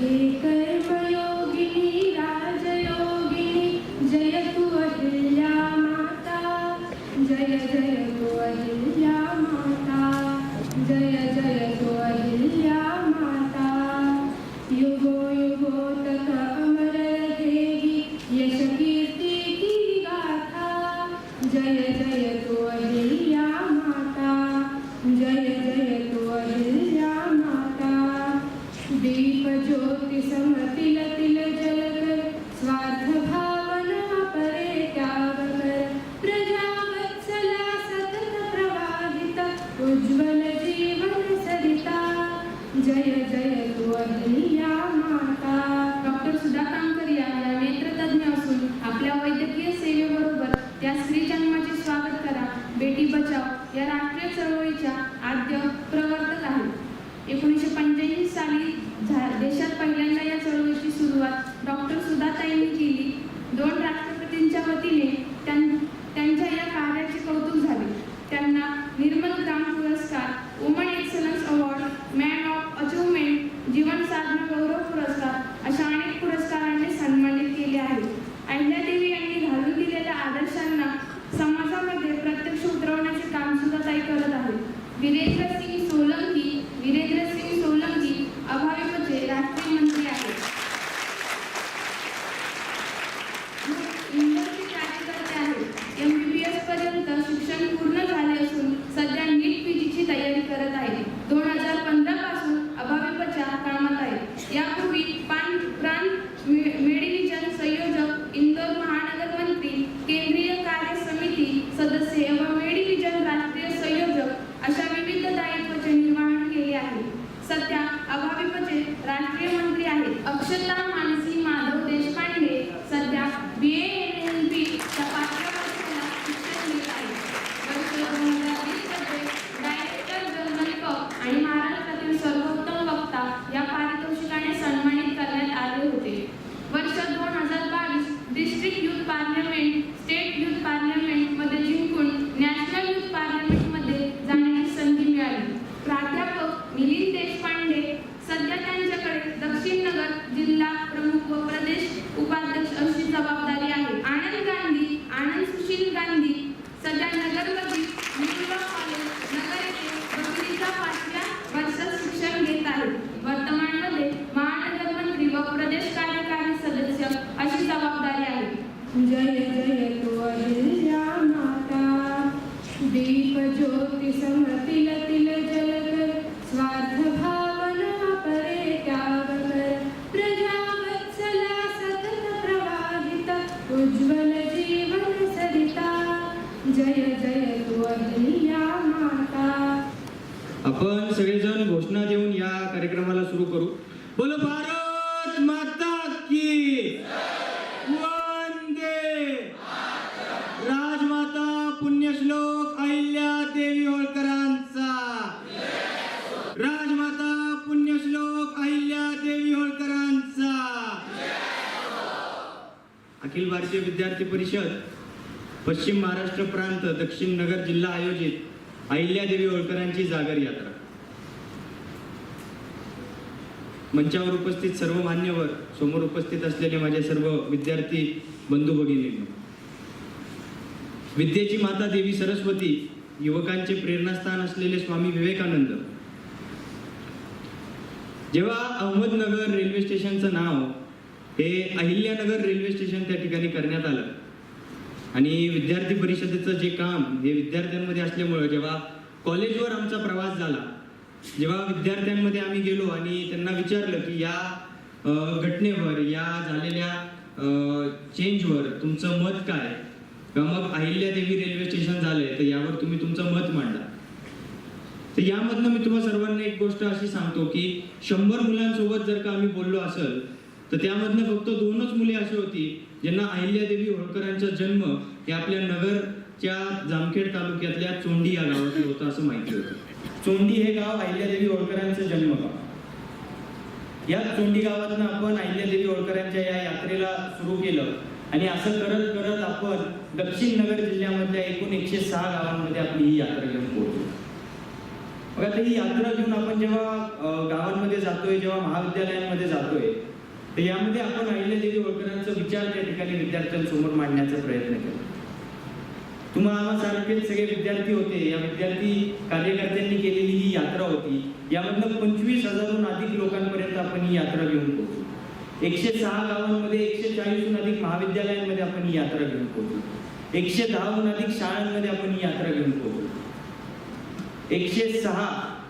Jai Jai Thank you. doing आपण सगळेजण घोषणा देऊन या कार्यक्रमाला सुरू करू. बोलो भारत माता की वंदे. राजमाता पुण्यश्लोक अहिल्या देवी होळकरांचा. राजमाता पुण्यश्लोक अहिल्या देवी होळकरांचा. अखिल भारतीय विद्यार्थी परिषद पश्चिम महाराष्ट्र प्रांत दक्षिण नगर जिल्हा आयोजित अहिल्यादेवी होळकरांची जागर यात्रा. मंचावर उपस्थित सर्व मान्यवर समोर उपस्थित असलेले माझे सर्व विद्यार्थी बंधू भगिनी विद्येची माता देवी सरस्वती युवकांचे प्रेरणास्थान असलेले स्वामी विवेकानंद. जेव्हा अहमदनगर रेल्वे स्टेशनचं नाव हे अहिल्यानगर रेल्वे स्टेशन त्या ठिकाणी करण्यात आलं आणि विद्यार्थी परिषदेचं जे काम हे विद्यार्थ्यांमध्ये असल्यामुळं जेव्हा कॉलेजवर आमचा प्रवास झाला जेव्हा विद्यार्थ्यांमध्ये आम्ही गेलो आणि त्यांना विचारलं की या घटनेवर या झालेल्या चेंजवर तुमचं मत काय किंवा मग अहिल्यादेवी रेल्वे स्टेशन झालंय तर यावर तुम्ही तुमचं मत मांडा. तर यामधनं मी तुम्हाला सर्वांना एक गोष्ट अशी सांगतो की शंभर मुलांसोबत जर का आम्ही बोललो असेल तर त्यामधनं फक्त दोनच मुले अशी होती ज्यांना अहिल्यादेवी होळकरांचा जन्म हे आपल्या नगरच्या जामखेड तालुक्यातल्या चोंडी या गावातलं होतं असं माहिती होतं. चोंडी हे गाव अहिल्यादेवी होळकरांचं जन्मगाव या चोंडी गावातून आपण अहिल्यादेवी होळकरांच्या या यात्रेला सुरू केलं आणि असं करत करत आपण दक्षिण नगर जिल्ह्यामधल्या एकूण एकशे सहा गावांमध्ये आपली ही यात्रा घेऊन पोहोचलो. बघा आता ही यात्रा घेऊन आपण जेव्हा गावांमध्ये जातोय जेव्हा महाविद्यालयांमध्ये जातोय तर यामध्ये आपण अहिल्यादेवी होळकरांचा विचार त्या ठिकाणी विद्यार्थ्यांसमोर मांडण्याचा प्रयत्न केला. तुम्हाला सारखे सगळे विद्यार्थी होते. या विद्यार्थी कार्यकर्त्यांनी केलेली ही यात्रा होती. यामधनं पंचवीस हजारहून अधिक लोकांपर्यंत आपण ही यात्रा घेऊन पोहोचू एकशे सहा गावांमध्ये एकशे चाळीसहून अधिक महाविद्यालयांमध्ये आपण ही यात्रा घेऊन पोहोचू एकशे दहाहून अधिक शाळांमध्ये आपण ही यात्रा घेऊन पोहोचू एकशे सहा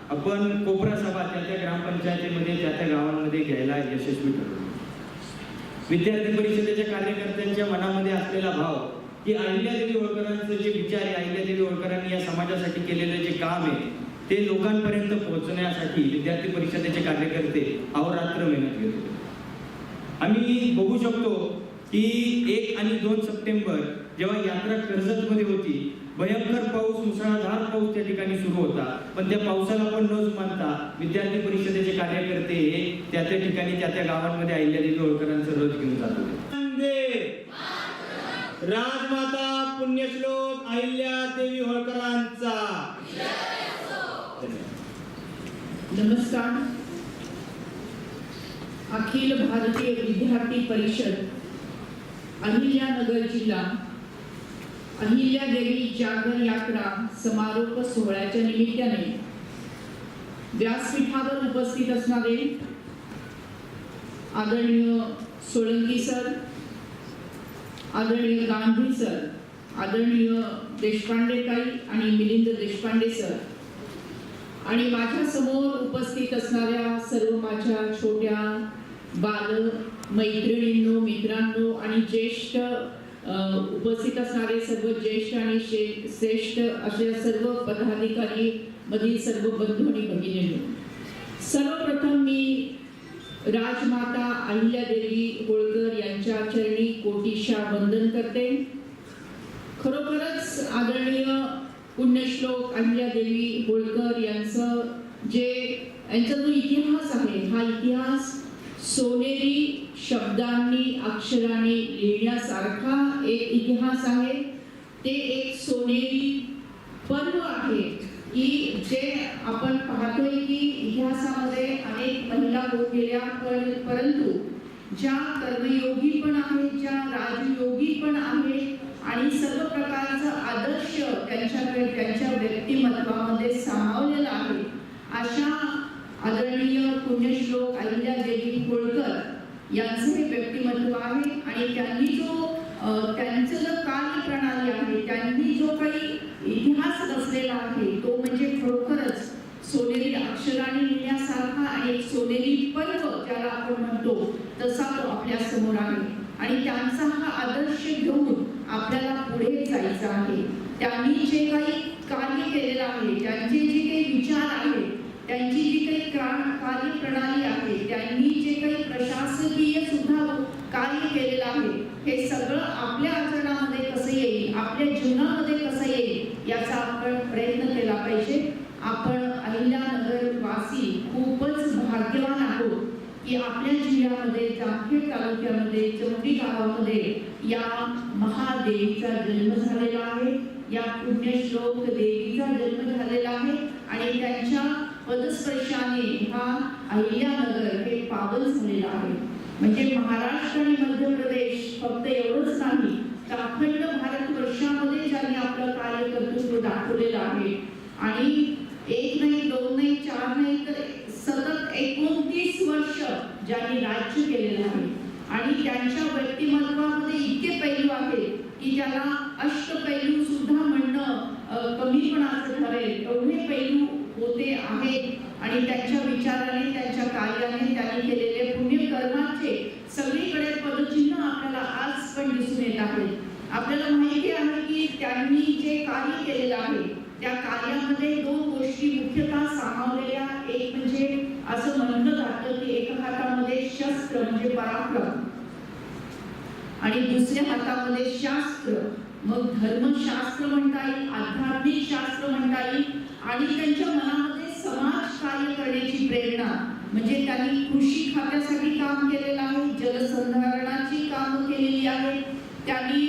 आपण कोपरा सभा त्या त्या ग्रामपंचायतीमध्ये त्या त्या गावांमध्ये घ्यायला यशस्वी ठरलो. विद्यार्थी परिषदेच्या कार्यकर्त्यांच्या मनामध्ये असलेला भाव की अहिल्यादेवी होळकरांचे जे विचार आहे अहिल्यादेवी होळकरांनी या समाजासाठी केलेलं जे काम आहे ते लोकांपर्यंत पोहोचण्यासाठी विद्यार्थी परिषदेचे कार्यकर्ते अहोरात्र मेहनत घेत होते. आम्ही बघू शकतो की एक आणि दोन सप्टेंबर जेव्हा यात्रा कर्जतमध्ये होती भयंकर पाऊस मुसळधार पाऊस त्या ठिकाणी सुरू होता. पण त्या पावसाला पण न जुमानता विद्यार्थी परिषदेचे कार्यकर्ते हे त्या त्या ठिकाणी त्या त्या गावांमध्ये अहिल्यादेवी होळकरांचं रथ घेऊन जात होते. राजमाता पुण्यश्लोक अहिल्या देवी होळकरांचा. नमस्कार. अखिल भारतीय विद्यार्थी परिषद अहिल्यानगर जिल्हा अहिल्या देवी जागर यात्रा समारोप सोहळ्याच्या निमित्ताने व्यासपीठावर उपस्थित असणारे आदरणीय सोळंकी सर आदरणीय गांधी सर आदरणीय देशपांडे ताई आणि मिलिंद देशपांडे सर आणि माझ्यासमोर उपस्थित असणाऱ्या सर्व माझ्या छोट्या बाल मैत्रिणींनो मित्रांनो आणि ज्येष्ठ उपस्थित असणारे सर्व ज्येष्ठ आणि शे- श्रेष्ठ अशा सर्व पदाधिकारी मधील सर्व बंधू आणि भगिनी सर्वप्रथम मी राजमाता अहिल्यादेवी होळकर यांच्या चरणी कोटीशा वंदन करते. खरोखरच आदरणीय पुण्यश्लोक अहिल्यादेवी होळकर यांचं जे यांचा जो इतिहास आहे हा इतिहास सोनेरी शब्दांनी अक्षरांनी लिहिण्यासारखा एक इतिहास आहे. ते एक सोनेरी पर्व आहे. की जे आपण पाहतोय की इतिहासामध्ये अनेक महिला होत गेल्या पण परंतु ज्या कर्मयोगी पण आहेत ज्या राजयोगी पण आहेत आणि सर्व प्रकारचा आदर्श त्यांच्याकडे त्यांच्या व्यक्तिमत्वामध्ये सामावलेला आहे. अशा आदरणीय पुण्यश्लोक अहिल्या देवी यांचं हे व्यक्तिमत्व आहे आणि त्यांनी जो त्यांचं जो कार्यप्रणाली आहे त्यांनी जो काही इतिहास रचलेला आहे तो म्हणजे खरोखरच सोनेरी अक्षराने लिहिण्यासारखा आणि एक सोनेरी पर्व ज्याला आपण म्हणतो तसा तो आपल्यासमोर आहे. आणि त्यांचा हा आदर्श घेऊन आपल्याला पुढे जायचं आहे. त्यांनी जे काही कार्य केलेलं आहे त्यांचे जे काही विचार आहेत त्यांची जी काही क्रा- कार्यप्रणाली आहे त्यांनी जे काही प्रशासकीय सुद्धा कार्य केलेलं आहे हे सगळं आपल्या आचरणामध्ये कसं येईल आपल्या जीवनामध्ये कसं येईल याचा आपण प्रयत्न केला पाहिजे. आपण अहिल्यानगर वासी खूपच भाग्यवान आहोत की आपल्या जिल्ह्यामध्ये जामखेड तालुक्यामध्ये चौटी गावामध्ये या महादेवीचा जन्म झालेला आहे या पुण्यश्लोक देवीचा जन्म झालेला आहे आणि त्यांच्या पदस्पर्शाने हा अहिल्यानगर हे पावन झालेलं आहे. म्हणजे महाराष्ट्र आणि मध्य प्रदेश फक्त एवढंच नाही तर अखंड भारत वर्षामध्ये ज्यांनी आपलं कार्य कर्तृत्व दाखवलेलं आहे. आणि एक नाही दोन नाही चार नाही तर सतत एकोणतीस वर्ष ज्यांनी राज्य केलेलं आहे. आणि त्यांच्या व्यक्तिमत्वामध्ये इतके पैलू आहेत की ज्याला अष्टपैलू सुद्धा म्हणणं कमीपणाचं ठरेल. एवढे पैलू होते आहेत आणि त्यांच्या विचाराने त्यांच्या कार्याने त्यांनी केलेले पुण्यकर्माचे सगळीकडे पदचिन्ह आपल्याला आज पण दिसून येत आहे. आपल्याला माहिती आहे की त्यांनी जे कार्य केलेलं आहे त्या कार्यामध्ये दोन गोष्टी मुख्यतः सामावलेल्या एक म्हणजे असं म्हणलं जातं की एका हातामध्ये शस्त्र म्हणजे पराक्रम आणि दुसऱ्या हातामध्ये शास्त्र. मग धर्मशास्त्र म्हणता येईल आध्यात्मिक शास्त्र म्हणता येईल आणि त्यांच्या मनामध्ये समाज कार्य करण्याची प्रेरणा. म्हणजे त्यांनी कृषी खात्यासाठी काम केलेलं आहे जलसंधारणाची कामं केलेली आहेत त्यांनी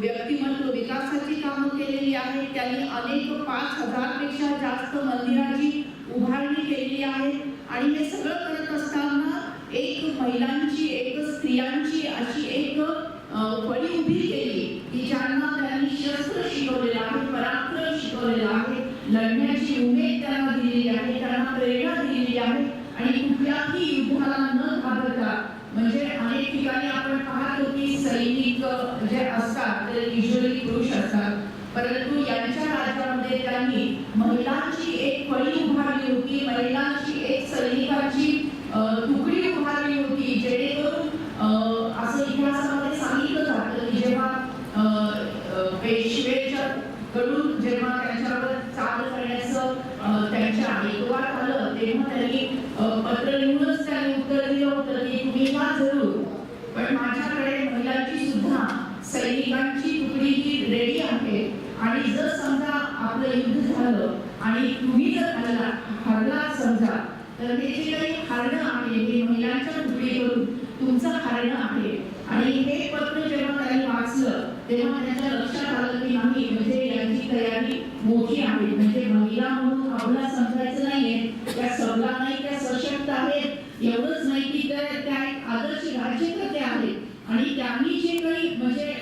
व्यक्तिमत्व विकासाची कामं केलेली आहेत त्यांनी अनेक पाच हजारपेक्षा जास्त मंदिराची उभारणी केलेली आहे. आणि हे सगळं करत असताना एक महिलांची एक स्त्रियांची अशी एक अं, फळी उभी केली की ज्यांना त्यांनी शस्त्र शिकवलेलं आहे पराक्रम शिकवलेलं आहे लढण्याची उमेद त्यांना दिलेली आहे त्यांना प्रेरणा दिलेली आहे आणि कुठल्याही युद्धाला न घाबरता म्हणजे अनेक ठिकाणी आपण पाहतो की सैनिक जे असतात ते युजली पुरुष असतात परंतु यांच्या राज्यामध्ये त्यांनी महिलांची एक फळी उभारली होती महिलांची एक सैनिकांची अं, तुकडी उभारली होती जेणेकरून अं, असं इतिहासामध्ये सांगितलं जातं की जेव्हा अं, अं, पेशवेच्या कडून जेव्हा त्यांच्यावर चाल करण्याचं अं, त्यांच्या ऐकवात आलं तेव्हा त्यांनी अं, पत्र लिहूनच त्यांनी उत्तर दिलं होतं की तुम्ही का जरूर पण माझ्याकडे महिलांची सुद्धा सैनिकांची तुकडी ही रेडी आहे आणि जर समजा आपलं युद्ध झालं आणि तुम्ही जर हरला हरला समजा तर हे जे काही हरणं आहे हे महिलांच्या तुकडीकडून तुमचं हरणं आहे. आणि हे पत्र जेव्हा त्यांनी वाचलं तेव्हा त्यांच्या लक्षात आलं की नाही म्हणजे यांची तयारी मोठी आहे. म्हणजे महिला म्हणून आपला समजायचं नाहीये. त्या सबला नाही त्या सशक्त आहेत. एवढंच नाही की त्या त्या एक आदर्श राज्यकर्ते आहेत. आणि त्यांनी जे काही म्हणजे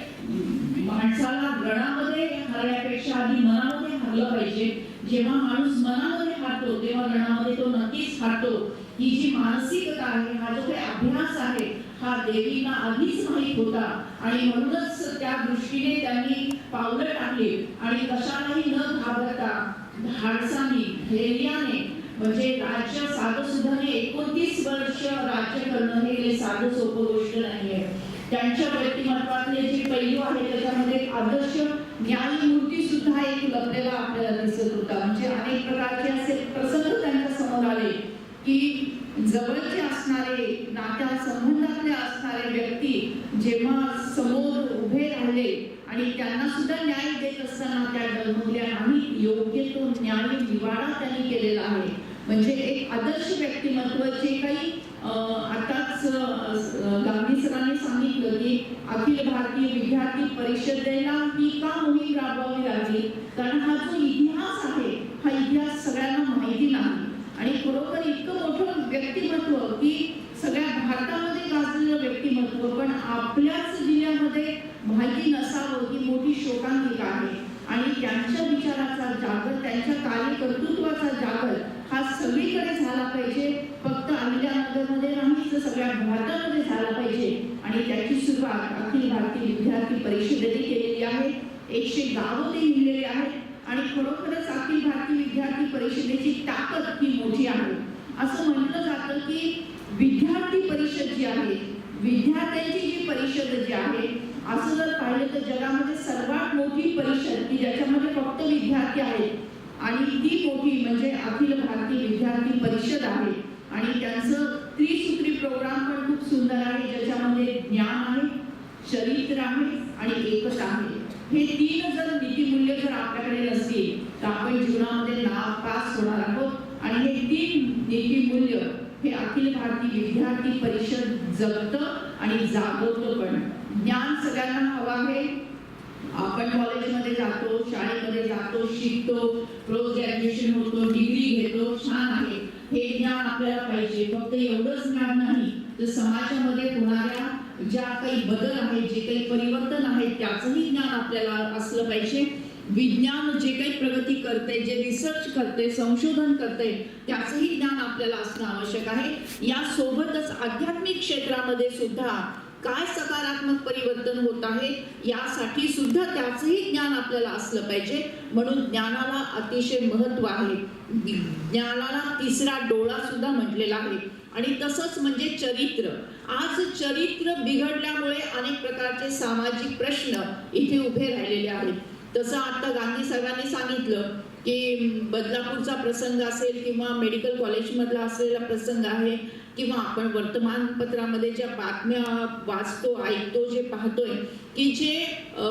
माणसाला गणामध्ये हरण्यापेक्षा आधी मनामध्ये हरलं पाहिजे. जेव्हा माणूस मनामध्ये हारतो तेव्हा रणामध्ये तो नक्कीच हारतो. ही जी मानसिकता आहे हा जो काही अभ्यास आहे हा देवीला आधीच माहीत होता. आणि म्हणूनच त्या दृष्टीने त्यांनी पावलं टाकली. आणि कशालाही न घाबरता धाडसानी धैर्याने म्हणजे राज्य साधं सुद्धा एकोणतीस वर्ष राज्य करणं हे साधं सोपं गोष्ट नाही आहे त्यांच्या व्यक्तिमत्वातले जे पैलू आहेत त्याच्यामध्ये आदर्श न्यायमूर्ती सुद्धा एक लपलेला आपल्याला दिसत होता. म्हणजे अनेक प्रकारचे असे प्रसंग त्यांच्यासमोर आले की जवळचे असणारे नात्या संबंधातले असणारे व्यक्ती जेव्हा समोर उभे राहिले आणि त्यांना सुद्धा न्याय देत असताना त्या डगमगल्या नाही योग्य तो न्याय निवाडा त्यांनी केलेला आहे. म्हणजे एक आदर्श व्यक्तिमत्व जे काही आताच गांधी सरांनी सांगितलं की अखिल भारतीय विद्यार्थी परिषदेला ही का मोहीम राबवावी लागली? कारण हा जो इतिहास आहे हा इतिहास सगळ्यांना माहिती नाही. आणि खरोखर इतकं मोठं व्यक्तिमत्व की सगळ्या भारतामध्ये गाजलेलं व्यक्तिमत्व पण आपल्याच जिल्ह्यामध्ये माहिती नसावं ही मोठी शोकांतिका आहे. आणि त्यांच्या विचाराचा जागर त्यांच्या कार्यकर्तृत्वाचा जागर हा सगळीकडे झाला पाहिजे फक्त अहिल्यानगरमध्ये नाही तर सगळ्या भारतामध्ये झाला पाहिजे आणि त्याची सुरुवात अखिल भारतीय विद्यार्थी परिषदेने केलेली आहे एकशे गावं ते लिहिलेले आहेत. आणि खरोखरच अखिल भारतीय विद्यार्थी परिषदेची ताकद ही मोठी आहे. असं म्हटलं जातं की विद्यार्थी परिषद जी आहे विद्यार्थ्यांची जी परिषद जी आहे असं जर पाहिलं तर जगामध्ये सर्वात मोठी परिषद की ज्याच्यामध्ये फक्त विद्यार्थी आहेत. आणि ती मोठी म्हणजे अखिल भारतीय विद्यार्थी परिषद आहे. आणि त्यांचं त्रिसूत्री प्रोग्राम पण खूप सुंदर आहे ज्याच्यामध्ये ज्ञान आहे. चरित्र आहे आणि एकच आहे. हे तीन जर नीतिमूल्य जर आपल्याकडे नसतील तर आपण जीवनामध्ये नापास होणार आहोत. आणि हे तीन नीतिमूल्य हे अखिल भारतीय विद्यार्थी परिषद जगतं आणि जागवतं पण. ज्ञान सगळ्यांना हवं आहे. आपण कॉलेजमध्ये जातो शाळेमध्ये जातो शिकतो रोज ग्रॅज्युएशन होतो डिग्री घेतो छान आहे. हे ज्ञान आपल्याला पाहिजे. फक्त एवढंच ज्ञान नाही तर समाजामध्ये होणाऱ्या ज्या काही बदल आहेत जे काही परिवर्तन आहेत त्याचंही ज्ञान आपल्याला असलं पाहिजे. विज्ञान जे काही प्रगती करते जे रिसर्च करते संशोधन करते त्याचंही ज्ञान आपल्याला असणं आवश्यक आहे. यासोबतच आध्यात्मिक क्षेत्रामध्ये सुद्धा काय सकारात्मक परिवर्तन होत आहे यासाठी सुद्धा त्याचंही ज्ञान आपल्याला असलं पाहिजे. म्हणून ज्ञानाला अतिशय महत्त्व आहे. ज्ञानाला तिसरा डोळा सुद्धा म्हटलेला आहे. आणि तसंच म्हणजे चरित्र. आज चरित्र बिघडल्यामुळे अनेक प्रकारचे सामाजिक प्रश्न इथे उभे राहिलेले आहेत. तसं आता गांधी साहेबांनी सांगितलं की बदलापूरचा प्रसंग असेल किंवा मेडिकल कॉलेजमधला असलेला प्रसंग आहे किंवा आपण वर्तमानपत्रामध्ये ज्या बातम्या वाचतो ऐकतो जे पाहतोय की जे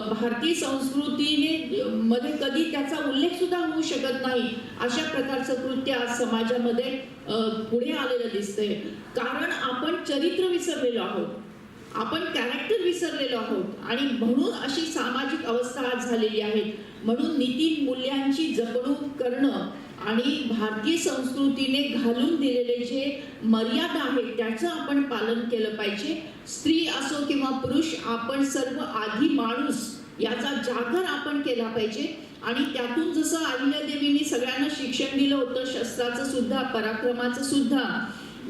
भारतीय संस्कृतीने मध्ये कधी त्याचा उल्लेख सुद्धा होऊ शकत नाही अशा प्रकारचं कृत्य आज समाजामध्ये पुढे आलेलं दिसतंय. कारण आपण चरित्र विसरलेलो आहोत. आपण कॅरेक्टर विसरलेलो आहोत. आणि म्हणून अशी सामाजिक अवस्था आज झालेली आहे. म्हणून नीती मूल्यांची जपणूक करणं आणि भारतीय संस्कृतीने घालून दिलेले जे मर्यादा आहेत त्याचं आपण पालन केलं पाहिजे. स्त्री असो किंवा पुरुष आपण सर्व आधी माणूस याचा जागर आपण केला पाहिजे. आणि त्यातून जसं अहिल्यादेवींनी सगळ्यांना शिक्षण दिलं होतं शस्त्राचं सुद्धा पराक्रमाचं सुद्धा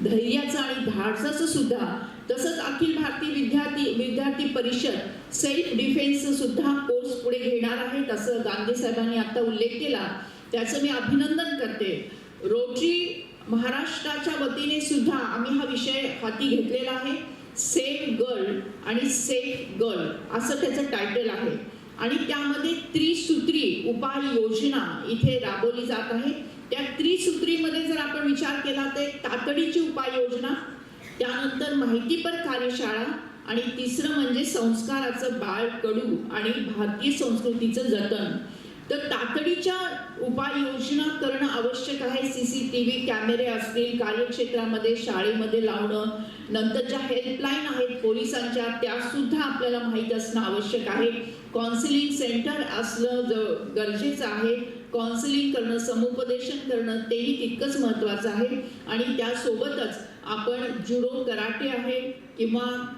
धैर्याचं आणि धाडसाचं सुद्धा तसंच अखिल भारतीय विद्यार्थी विद्यार्थी परिषद सेल्फ डिफेन्स सुद्धा कोर्स पुढे घेणार आहेत असं गांधी साहेबांनी आता उल्लेख केला. त्याचं मी अभिनंदन करते. रोटरी महाराष्ट्राच्या वतीने सुद्धा आम्ही हा विषय हाती घेतलेला आहे. सेफ गर्ल आणि सेफ गर्ल असं त्याचं टायटल आहे. आणि त्यामध्ये त्रिसूत्री उपाययोजना इथे राबवली जात आहे. त्या त्रिसूत्रीमध्ये जर आपण विचार केला तर तातडीची उपाययोजना त्यानंतर माहितीपर कार्यशाळा आणि तिसरं म्हणजे संस्काराचं बाळ कडू आणि भारतीय संस्कृतीचं जतन. तर तातडीच्या उपाययोजना करणं आवश्यक आहे. सी सी टी व्ही कॅमेरे असतील कार्यक्षेत्रामध्ये शाळेमध्ये लावणं नंतर ज्या हेल्पलाईन आहेत पोलिसांच्या त्या सुद्धा आपल्याला माहीत असणं आवश्यक आहे. काउन्सिलिंग सेंटर असणं ज- गरजेचं आहे. काउन्सिलिंग करणं समुपदेशन करणं तेही तितकंच महत्त्वाचं आहे. आणि त्यासोबतच आपण जुडो कराटे आहे किंवा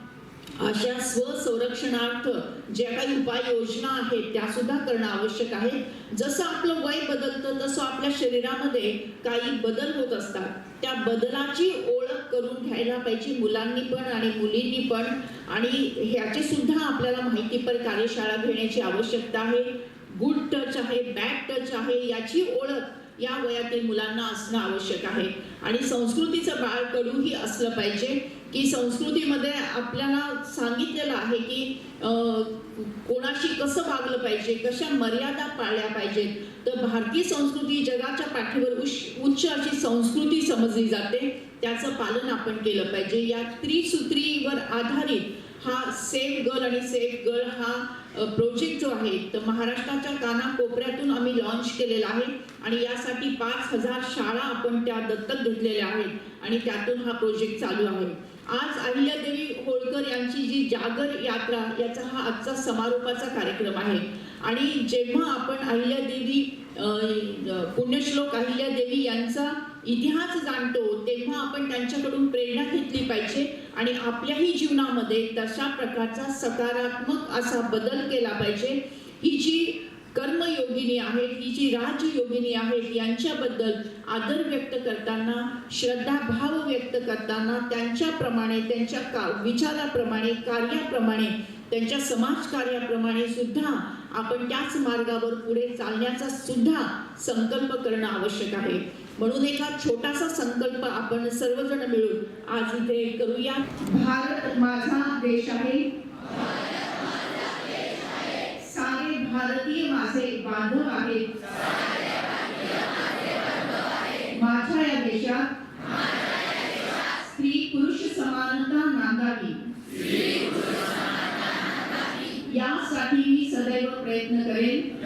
अशा स्वसंरक्षणार्थ ज्या काही उपाययोजना आहेत त्या सुद्धा करणं आवश्यक आहे. जसं आपलं वय बदलतं तसं आपल्या शरीरामध्ये काही बदल होत असतात. त्या बदलाची ओळख करून घ्यायला पाहिजे मुलांनी पण आणि मुलींनी पण. आणि ह्याची सुद्धा आपल्याला माहितीपर कार्यशाळा घेण्याची आवश्यकता आहे. गुड टच आहे बॅड टच आहे याची ओळख या वयातील मुलांना असणं आवश्यक आहे. आणि संस्कृतीचं बाळ कडूही असलं पाहिजे. की संस्कृतीमध्ये आपल्याला सांगितलेलं आहे की कोणाशी कसं वागलं पाहिजे कशा मर्यादा पाळल्या पाहिजेत तर भारतीय संस्कृती जगाच्या पाठीवर उच्च उच्च अशी संस्कृती समजली जाते. त्याचं पालन आपण केलं पाहिजे. या त्रिसूत्रीवर आधारित हा सेफ गर्ल आणि सेफ गर्ल हा प्रोजेक्ट जो आहे तर महाराष्ट्राच्या कानाकोपऱ्यातून आम्ही लॉन्च केलेला आहे. आणि यासाठी पाच हजार शाळा आपण त्या दत्तक घेतलेल्या आहेत. आणि त्यातून हा प्रोजेक्ट चालू आहे. आज अहिल्यादेवी होळकर यांची जी जागर यात्रा याचा हा आजचा समारोपाचा कार्यक्रम आहे. आणि जेव्हा आपण अहिल्यादेवी पुण्यश्लोक अहिल्यादेवी यांचा इतिहास जाणतो तेव्हा आपण त्यांच्याकडून प्रेरणा घेतली पाहिजे आणि आपल्याही जीवनामध्ये तशा प्रकारचा सकारात्मक असा बदल केला पाहिजे. ही जी कर्मयोगिनी आहेत ही जी राजयोगिनी आहेत यांच्याबद्दल आदर व्यक्त करताना श्रद्धाभाव व्यक्त करताना त्यांच्याप्रमाणे त्यांच्या का विचाराप्रमाणे कार्याप्रमाणे त्यांच्या समाजकार्याप्रमाणे सुद्धा आपण त्याच मार्गावर पुढे चालण्याचा सुद्धा संकल्प करणं आवश्यक आहे. म्हणून एका छोटासा संकल्प आपण सर्वजण मिळून आज इथे करूया. भारत माझा देश आहे. भारतीय मासे बांधव आहेत. माझ्या या देशात स्त्री पुरुष समानता नांदावी. यासाठी मी सदैव प्रयत्न करेन.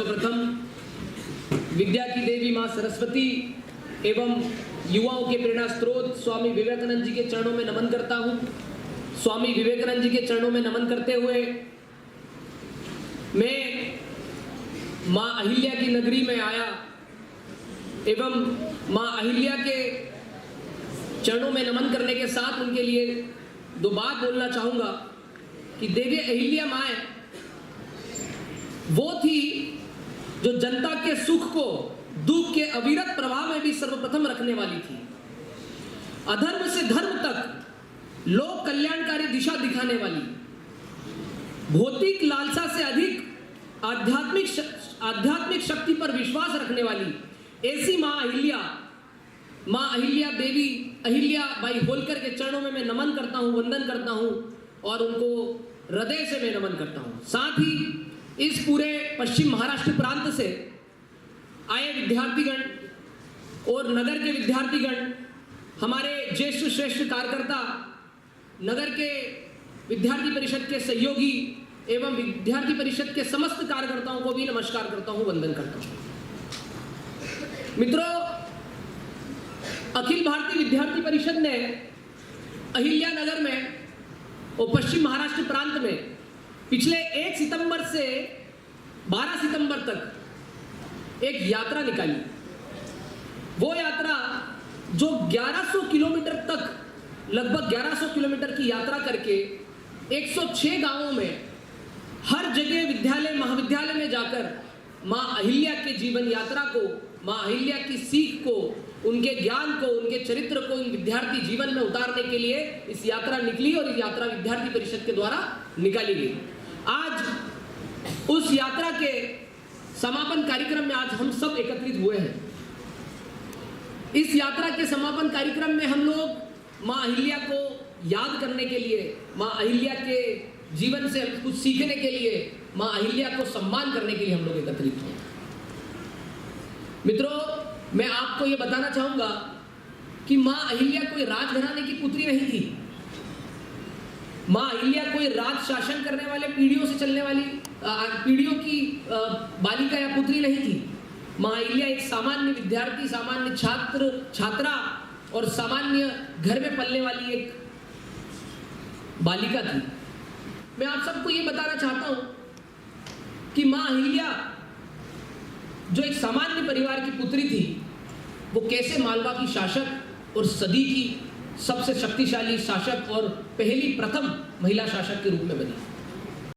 सर्वप्रथम विद्या की देवी माँ सरस्वती एवं युवाओं के प्रेरणा स्रोत स्वामी विवेकानंद जी के चरणों में नमन करता हूँ। स्वामी विवेकानंद जी के चरणों में नमन करते हुए मैं माँ अहिल्या की नगरी में आया एवं माँ अहिल्या के चरणों में नमन करने के साथ उनके लिए दो बात बोलना चाहूँगा कि देवी अहिल्या माए वो थी जो जनता के सुख को, दुख के अविरत प्रभाव में भी सर्वप्रथम रखने वाली थी। अधर्म से धर्म तक लोक कल्याणकारी दिशा दिखाने वाली। भौतिक लालसा से अधिक आध्यात्मिक आध्यात्मिक शक्ति पर विश्वास रखने वाली ऐसी माँ अहिल्या माँ अहिल्या देवी, अहिल्या बाई होलकर के चरणों में मैं नमन करता हूँ, वंदन करता हूँ और उनको हृदय से मैं नमन करता हूँ। साथ ही इस पूरे पश्चिम महाराष्ट्र प्रांत से आए विद्यार्थीगण और नगर के विद्यार्थीगण, हमारे ज्येष्ठ श्रेष्ठ कार्यकर्ता, नगर के विद्यार्थी परिषद के सहयोगी एवं विद्यार्थी परिषद के समस्त कार्यकर्ताओं को भी नमस्कार करता हूँ, वंदन करता हूँ। मित्रों, अखिल भारतीय विद्यार्थी परिषद ने अहिल्या नगर में और पश्चिम महाराष्ट्र प्रांत में पिछले एक सितंबर से 12 सितंबर तक एक यात्रा निकाली। वो यात्रा जो 1100 किलोमीटर तक, लगभग 1100 किलोमीटर की यात्रा करके 106 गाँवों में, हर जगह विद्यालय, महाविद्यालय में जाकर माँ अहिल्या के जीवन यात्रा को, माँ अहिल्या की सीख को, उनके ज्ञान को, उनके चरित्र को इन विद्यार्थी जीवन में उतारने के लिए इस यात्रा निकली और इस यात्रा विद्यार्थी परिषद के द्वारा निकाली गई। आज उस यात्रा के समापन कार्यक्रम में आज हम सब एकत्रित हुए हैं। इस यात्रा के समापन कार्यक्रम में हम लोग माँ अहिल्या को याद करने के लिए, माँ अहिल्या के जीवन से कुछ सीखने के लिए, माँ अहिल्या को सम्मान करने के लिए हम लोग एकत्रित हुए मित्रों, मैं आपको ये बताना चाहूँगा कि माँ अहिल्या कोई राजघराने की पुत्री नहीं थी। माँ अहिल्या कोई राज शासन करने वाले, पीढ़ियों से चलने वाली पीढ़ियों की बालिका या पुत्री नहीं थी। माँ अहिल्या एक सामान्य विद्यार्थी, सामान्य छात्र, छात्रा और सामान्य घर में पलने वाली एक बालिका थी। मैं आप सबको ये बताना चाहता हूँ कि माँ अहिल्या जो एक सामान्य परिवार की पुत्री थी, वो कैसे मालवा की शासक और सदी की सबसे शक्तिशाली शासक और पहली प्रथम महिला शासक के रूप में बनी।